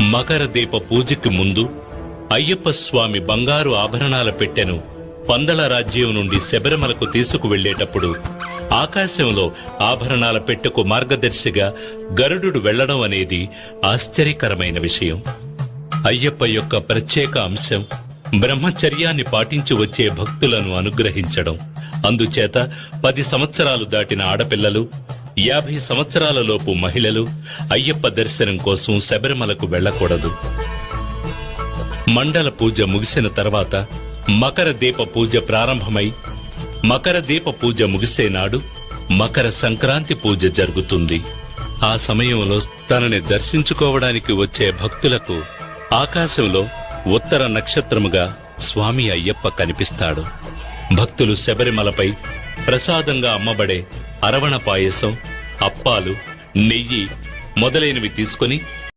మకర దీప పూజకి ముందు అయ్యప్ప స్వామి బంగారు ఆభరణాల పెట్టెను పందల రాజ్యం నుండి శబరిమలకు తీసుకువెళ్ళేటప్పుడు ఆకాశంలో ఆభరణాల పెట్టెకు మార్గదర్శిగా గరుడు వెళ్ళడం అనేది ఆశ్చర్యకరమైన విషయం. అయ్యప్ప యొక్క ప్రత్యేక అంశం బ్రహ్మచర్యాన్ని పాటించి వచ్చే భక్తులను అనుగ్రహించడం. అందుచేత పది సంవత్సరాలు దాటిన ఆడపిల్లలు యాభై సంవత్సరాలలోపు మహిళలు అయ్యప్ప దర్శనం కోసం శబరిమలకు వెళ్ళకూడదు. మండల పూజ ముగిసిన తర్వాత మకర దీప పూజ ప్రారంభమై మకర దీప పూజ ముగిసే నాడు మకర సంక్రాంతి పూజ జరుగుతుంది. ఆ సమయంలో తనని దర్శించుకోవడానికి వచ్చే భక్తులకు ఆకాశంలో ఉత్తర నక్షత్రముగా స్వామి అయ్యప్ప కనిపిస్తాడు. భక్తులు శబరిమలపై ప్రసాదంగా అమ్మబడే అరవణ పాయసం అప్పాలు నెయ్యి మొదలైనవి తీసుకుని